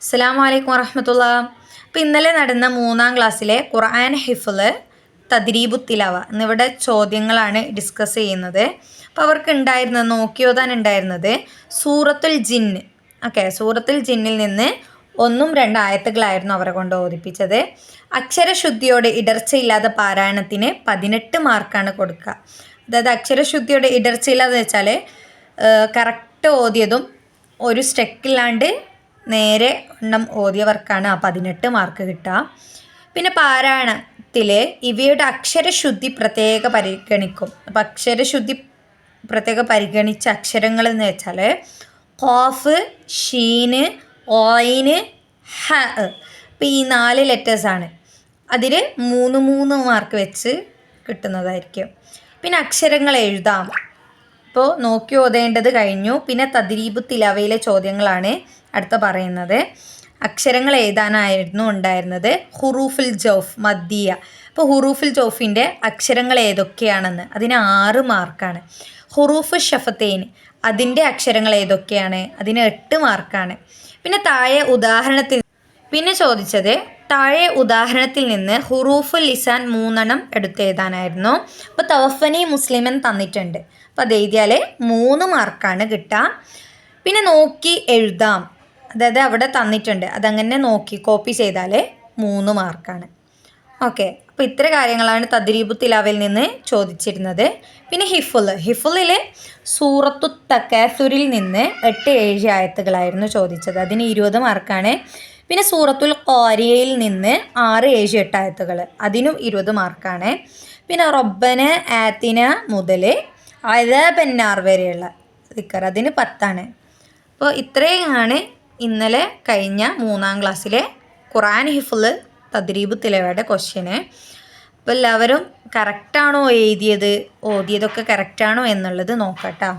അസ്സാം വലൈക്കും വറഹമത്തുള്ള. അപ്പോൾ ഇന്നലെ നടന്ന മൂന്നാം ക്ലാസ്സിലെ ഖുർആൻ ഹിഫ്ല് തദ്രീബു തിലവ എന്നിവിടെ ചോദ്യങ്ങളാണ് ഡിസ്കസ് ചെയ്യുന്നത്. അപ്പോൾ അവർക്ക് ഉണ്ടായിരുന്നത് നോക്കിയോതാൻ ഉണ്ടായിരുന്നത്? സൂറത്തുൽ ജിന്ന് ഓക്കെ സൂറത്തുൽ ജിന്നിൽ നിന്ന് ഒന്നും രണ്ട് ആയത്തുകളായിരുന്നു അവരെ കൊണ്ട് ഓദിപ്പിച്ചത് അക്ഷരശുദ്ധിയോടെ ഇടർച്ചയില്ലാത്ത പാരായണത്തിന് പതിനെട്ട് മാർക്കാണ് കൊടുക്കുക. അതായത് അക്ഷരശുദ്ധിയോടെ ഇടർച്ചയില്ലാതെ വെച്ചാൽ കറക്റ്റ് ഓതിയതും ഒരു സ്റ്റെക്കില്ലാണ്ട് നേരെ എണ്ണം ഓതിയവർക്കാണ് ആ പതിനെട്ട് മാർക്ക് കിട്ടുക. പിന്നെ പാരായണത്തിൽ ഇവയുടെ അക്ഷരശുദ്ധി പ്രത്യേക പരിഗണിക്കും. അപ്പം അക്ഷരശുദ്ധി പ്രത്യേക പരിഗണിച്ച അക്ഷരങ്ങൾ എന്ന് വെച്ചാൽ കോഫ് ഷീന് ഓയിന് ഹ അപ്പം ഈ നാല് ലെറ്റേഴ്സാണ് അതിൽ മൂന്ന് മൂന്ന് മാർക്ക് വെച്ച് കിട്ടുന്നതായിരിക്കും. പിന്നെ അക്ഷരങ്ങൾ എഴുതാം. ഇപ്പോൾ നോക്കി ഓതേണ്ടത് കഴിഞ്ഞു. പിന്നെ തദ്രീബ് തിലവയിലെ ചോദ്യങ്ങളാണ് അടുത്ത പറയുന്നത്. അക്ഷരങ്ങൾ എഴുതാനായിരുന്നു ഉണ്ടായിരുന്നത്. ഹുറൂഫുൽ ജോഫ് മദ്ദിയ. അപ്പോൾ ഹുറൂഫുൽ ജോഫിന്റെ അക്ഷരങ്ങൾ ഏതൊക്കെയാണെന്ന്. അതിന് ആറ് മാർക്കാണ്. ഹുറൂഫ് ഷഫത്തേൻ അതിന്റെ അക്ഷരങ്ങൾ ഏതൊക്കെയാണ്? അതിന് എട്ട് മാർക്കാണ്. പിന്നെ താഴെ ഉദാഹരണത്തിൽ പിന്നെ ചോദിച്ചത് താഴെ ഉദാഹരണത്തിൽ നിന്ന് ഹുറൂഫുൽ ലിസാൻ മൂന്നെണ്ണം എടുത്തെഴുതാനായിരുന്നു അപ്പോൾ തവഫനി മുസ്ലിമൻ തന്നിട്ടുണ്ട്. അപ്പോൾ അത് എഴുതിയാൽ മൂന്ന് മാർക്കാണ് കിട്ടുക പിന്നെ നോക്കി എഴുതാം. അതായത് അവിടെ തന്നിട്ടുണ്ട്. അതങ്ങനെ നോക്കി കോപ്പി ചെയ്താൽ മൂന്ന് മാർക്കാണ്. ഓക്കെ. അപ്പോൾ ഇത്ര കാര്യങ്ങളാണ് തദ്രീബു തിലാവിൽ നിന്ന് ചോദിച്ചിരുന്നത്. പിന്നെ ഹിഫുൽ. ഹിഫുലിൽ സൂറത്തു തക്കാസുരിൽ നിന്ന് എട്ട് ഏഴ് ആയത്തുകളായിരുന്നു ചോദിച്ചത്. അതിന് ഇരുപത് മാർക്കാണ് പിന്നെ സൂറത്തുൽ കോരിയയിൽ നിന്ന് ആറ് ഏഴ് എട്ട് ആയത്തുകൾ അതിനും ഇരുപത് മാർക്കാണ്. പിന്നെ റൊബന ആത്തിന മുതൽ അഴബന്നാർ വരെയുള്ള ദിക്കർ അതിന് പത്താണ്. അപ്പോൾ ഇത്രയുമാണ് ഇന്നലെ കഴിഞ്ഞ മൂന്നാം ക്ലാസ്സിലെ ഖുറാൻ ഹിഫുൽ തദ്രീബ് തിലവയുടെ ക്വസ്റ്റ്യന്. അപ്പോൾ എല്ലാവരും കറക്റ്റാണോ എഴുതിയത്? ഓതിയതൊക്കെ കറക്റ്റാണോ എന്നുള്ളത് നോക്കട്ടോ.